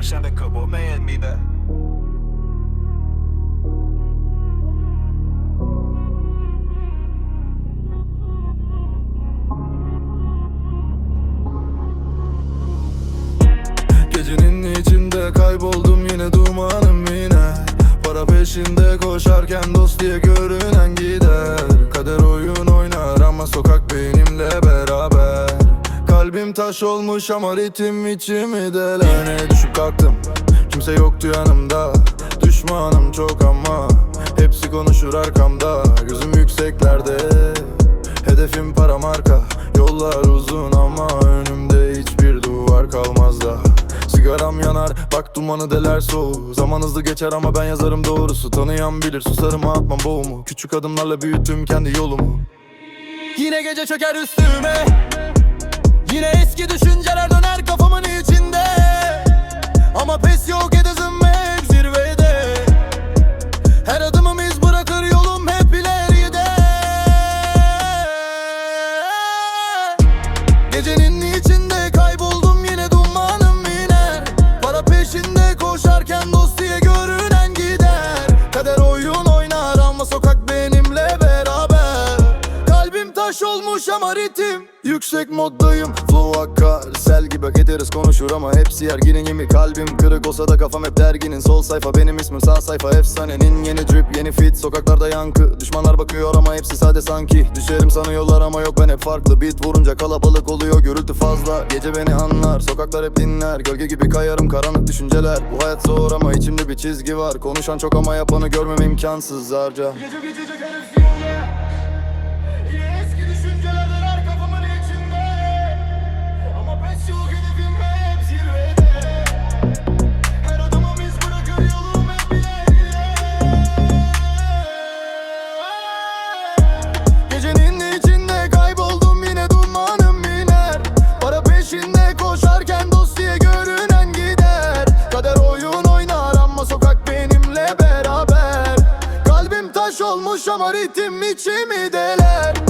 jag kände kubbo med en mide Gecenin içinde kayboldum yine dumanım yine. Para peşinde koşarken dost diye görünen gider. Kader oyun oynar ama sokak Kalbim taş olmuş ama ritim içimi deler düşüp kalktım kimse yoktu yanımda. Düşmanım çok ama hepsi konuşur arkamda. Gözüm yükseklerde Hedefim para marka. Yollar uzun ama önümde hiçbir duvar kalmaz da. Sigaram yanar bak dumanı deler soğuğu Zaman hızlı geçer ama ben yazarım doğrusu. Tanıyan bilir susarım atmam boğumu? Küçük adımlarla büyüttüm kendi yolumu. Yine gece çöker üstüme Yine eski düşünceler döner kafamın içinde. Ama pes yok edizim hep zirvede. Her adımım iz bırakır yolum hep ileride. Gecenin içinde kayboldum yine dumanım iner Para peşinde koşarken dost diye görünen gider. Kader oyun oynar ama sokak ritim Yüksek moddayım. Flow akar Sel gibi hak ederiz konuşur ama hepsi yerginin yemi Kalbim kırık olsa da kafam hep derginin. Sol sayfa benim ismim sağ sayfa efsanenin. Yeni drip yeni fit sokaklarda yankı. Düşmanlar bakıyor ama hepsi sade sanki. Düşerim sanıyorlar ama yok ben hep farklı. Beat vurunca kalabalık oluyor gürültü fazla. Gece beni anlar sokaklar hep dinler. Gölge gibi kayarım karanlık düşünceler. Bu hayat zor ama içimde bir çizgi var. Konuşan çok ama yapanı görmem imkansız harca. Gece bitecek her benimle beraber Kalbim taş olmuş ama ritim içimi deler